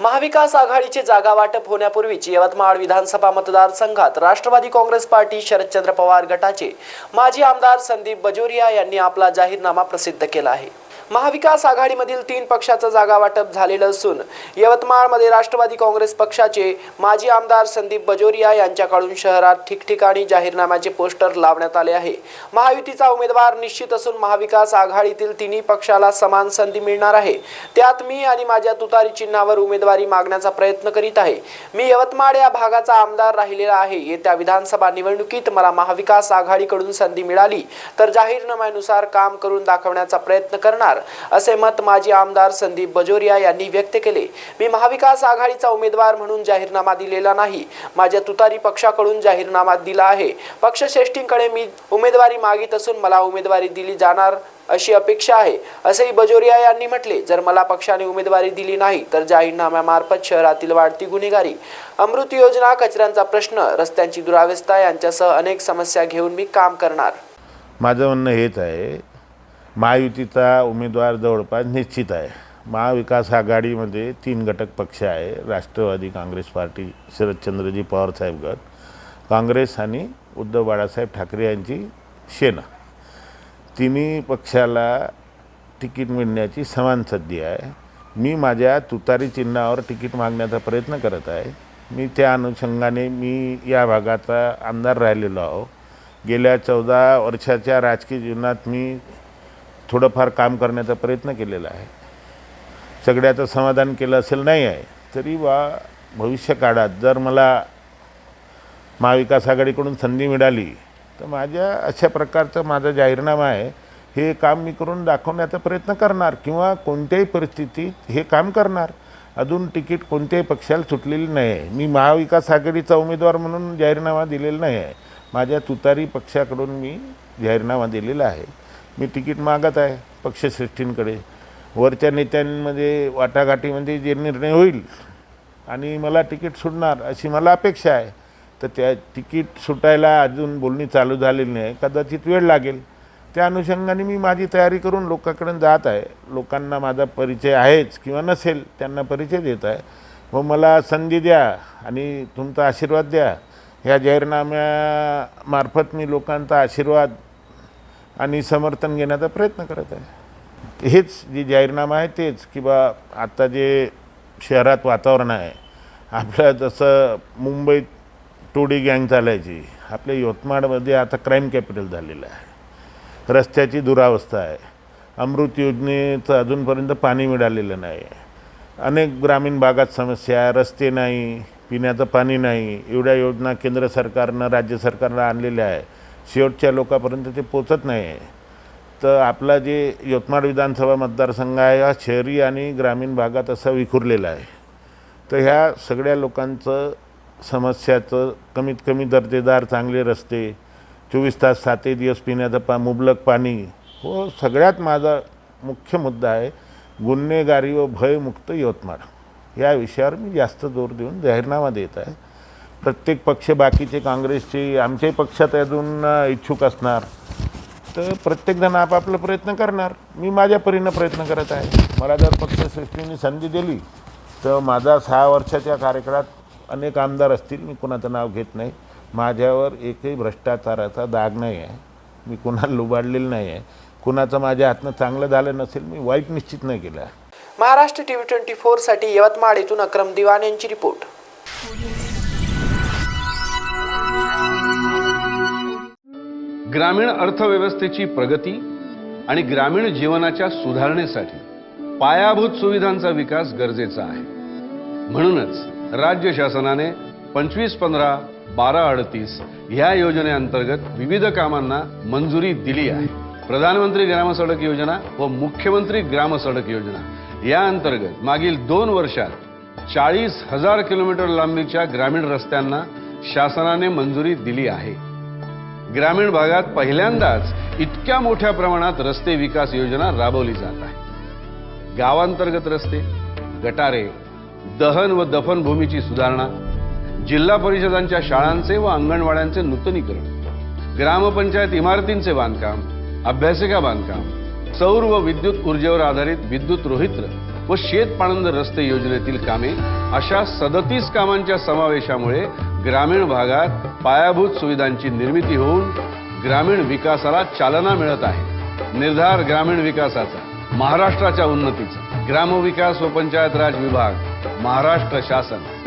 महाविकास आघाडीचे जागा वाटप होण्यापूर्वीच यवतमाळ विधानसभा मतदारसंघात राष्ट्रवादी काँग्रेस पार्टी शरदचंद्र पवार गटाचे माजी आमदार संदीप बजोरिया यांनी आपला जाहीरनामा प्रसिद्ध केला आहे. महाविकास आघाडीमधील तीन पक्षाचं जागा वाटप झालेलं असून यवतमाळमध्ये राष्ट्रवादी काँग्रेस पक्षाचे माजी आमदार संदीप बजोरिया यांच्याकडून शहरात ठिकठिकाणी जाहीरनाम्याचे पोस्टर लावण्यात आले आहे. महायुतीचा उमेदवार निश्चित असून महाविकास आघाडीतील तिन्ही पक्षाला समान संधी मिळणार आहे. त्यात मी आणि माझ्या तुतारी चिन्हावर उमेदवारी मागण्याचा प्रयत्न करीत आहे. मी यवतमाळ या भागाचा आमदार राहिलेला आहे. येत्या विधानसभा निवडणुकीत मला महाविकास आघाडीकडून संधी मिळाली तर जाहीरनाम्यानुसार काम करून दाखवण्याचा प्रयत्न करणार. असे मत माजी आमदार संदीप बजोरिया यांनी व्यक्त केले. मी महाविकास आघाडीचा उमेदवार म्हणून जाहीरनामा दिलेला नाही. माझ्या तुतारी पक्षाकडून जाहीरनामा दिला आहे. पक्षश्रेष्ठींकडे मी उमेदवारी मागित असून मला उमेदवारी दिली जाणार अशी अपेक्षा आहे. असेही बजोरिया यांनी म्हटले. जर मला पक्षाने उमेदवारी दिली नाही तर जाहीरनाम्यामार्फत शहरातील वाढती गुन्हेगारी अमृत योजना कचऱ्यांचा प्रश्न रस्त्यांची दुरावस्था यांच्यासह अनेक समस्या घेऊन मी काम करणार. माझं म्हणणं हेच आहे महायुतीचा उमेदवार जवळपास निश्चित आहे. महाविकास आघाडीमध्ये तीन घटक पक्ष आहे. राष्ट्रवादी काँग्रेस पार्टी शरदचंद्रजी पवारसाहेब गट काँग्रेस आणि उद्धव बाळासाहेब ठाकरे यांची सेना तिन्ही पक्षाला तिकीट मिळण्याची समान संधी आहे. मी माझ्या तुतारी चिन्हावर तिकीट मागण्याचा प्रयत्न करत आहे. मी त्या अनुषंगाने मी या भागाचा आमदार राहिलेलो आहो. गेल्या चौदा वर्षाच्या राजकीय जीवनात मी थोडंफार काम करण्याचा प्रयत्न केलेला आहे. सगळ्याचं समाधान केलं असेल नाही आहे तरी वा भविष्य काळात जर मला महाविकास आघाडीकडून संधी मिळाली तर माझ्या अशा प्रकारचं माझा जाहीरनामा आहे हे काम मी करून दाखवण्याचा प्रयत्न करणार किंवा कोणत्याही परिस्थितीत हे काम करणार. अजून तिकीट कोणत्याही पक्षाला सुटलेली नाही आहे. मी महाविकास आघाडीचा उमेदवार म्हणून जाहीरनामा दिलेला नाही आहे. माझ्या तुतारी पक्षाकडून मी जाहीरनामा दिलेला आहे. मी तिकीट मागत आहे पक्षश्रेष्ठींकडे. वरच्या नेत्यांमध्ये वाटाघाटीमध्ये जे निर्णय होईल आणि मला तिकीट सुटणार अशी मला अपेक्षा आहे तर त्या तिकीट सुटायला अजून बोलणी चालू झालेली नाही. कदाचित वेळ लागेल. त्या अनुषंगाने मी माझी तयारी करून लोकांकडे जात आहे. लोकांना माझा परिचय आहेच किंवा नसेल त्यांना परिचय देत आहे. व मला संधी द्या आणि तुमचा आशीर्वाद द्या. ह्या जाहीरनाम्यामार्फत मी लोकांचा आशीर्वाद आणि समर्थन घेण्याचा प्रयत्न करत आहे. हेच जे जाहीरनामा आहे तेच की बा आता जे शहरात वातावरण आहे आपलं जसं मुंबईत टोडी गँग चालायची आपल्या यवतमाळमध्ये आता क्राईम कॅपिटल झालेलं आहे. रस्त्याची दुरावस्था आहे. अमृत योजनेचं अजूनपर्यंत पाणी मिळालेलं नाही. अनेक ग्रामीण भागात समस्या आहे रस्ते नाही पिण्याचं पाणी नाही. एवढ्या योजना केंद्र सरकारनं राज्य सरकारनं आणलेल्या आहे. शेवटच्या लोकांपर्यंत ते पोचत नाही. आहे तर आपला जे यवतमाळ विधानसभा मतदारसंघ आहे हा शहरी आणि ग्रामीण भागात असा विखुरलेला आहे. तर ह्या सगळ्या लोकांचं समस्याचं कमीत कमी दर्जेदार चांगले रस्ते चोवीस तास सातही दिवस पिण्याचं पा मुबलक पाणी हो सगळ्यात माझा मुख्य मुद्दा आहे गुन्हेगारी व भयमुक्त यवतमाळ. या विषयावर मी जास्त जोर देऊन जाहीरनामा देत आहे. प्रत्येक पक्ष बाकीचे काँग्रेसचे आमच्याही पक्षात अजून इच्छुक असणार. तर प्रत्येकजण आपापला प्रयत्न करणार. मी माझ्या परीनं प्रयत्न करत आहे. मला जर पक्षश्रेष्ठींनी संधी दिली तर माझा सहा वर्षाच्या कार्यकाळात अनेक आमदार असतील. मी कुणाचं नाव घेत नाही. माझ्यावर एकही भ्रष्टाचाराचा दाग नाही आहे मी कुणाला लुबाडलेलं नाही आहे कुणाचं माझ्या हातनं चांगलं झालं नसेल मी वाईट निश्चित नाही केलं. आहे महाराष्ट्र टीव्ही ट्वेंटी फोरसाठी यवतमाळ येथून अक्रम दिवाण यांची रिपोर्ट. ग्रामीण अर्थव्यवस्थेची प्रगती आणि ग्रामीण जीवनाच्या सुधारणेसाठी पायाभूत सुविधांचा विकास गरजेचा आहे. म्हणूनच राज्य शासनाने पंचवीस पंधरा बारा अडतीस ह्या योजनेअंतर्गत विविध कामांना मंजुरी दिली आहे. प्रधानमंत्री ग्रामसडक योजना व मुख्यमंत्री ग्रामसडक योजना या अंतर्गत मागील दोन वर्षात चाळीस हजार किलोमीटर लांबीच्या ग्रामीण रस्त्यांना शासनाने मंजुरी दिली आहे. ग्रामीण भागात पहिल्यांदाच इतक्या मोठ्या प्रमाणात रस्ते विकास योजना राबवली जात आहे. गावांतर्गत रस्ते गटारे दहन व दफन भूमीची सुधारणा जिल्हा परिषदांच्या शाळांचे व अंगणवाड्यांचे नूतनीकरण ग्रामपंचायत इमारतींचे बांधकाम अभ्यासिका बांधकाम सौर व विद्युत ऊर्जेवर आधारित विद्युत रोहित्र व शेत पाणंद रस्ते योजनेतील कामे अशा सदतीस कामांच्या समावेशामुळे ग्रामीण भागात पायाभूत सुविधांची निर्मिती होऊन ग्रामीण विकासाला चालना मिळत आहे. निर्धार ग्रामीण विकासाचा महाराष्ट्राच्या उन्नतीचा. ग्रामविकास व पंचायत राज विभाग महाराष्ट्र शासन.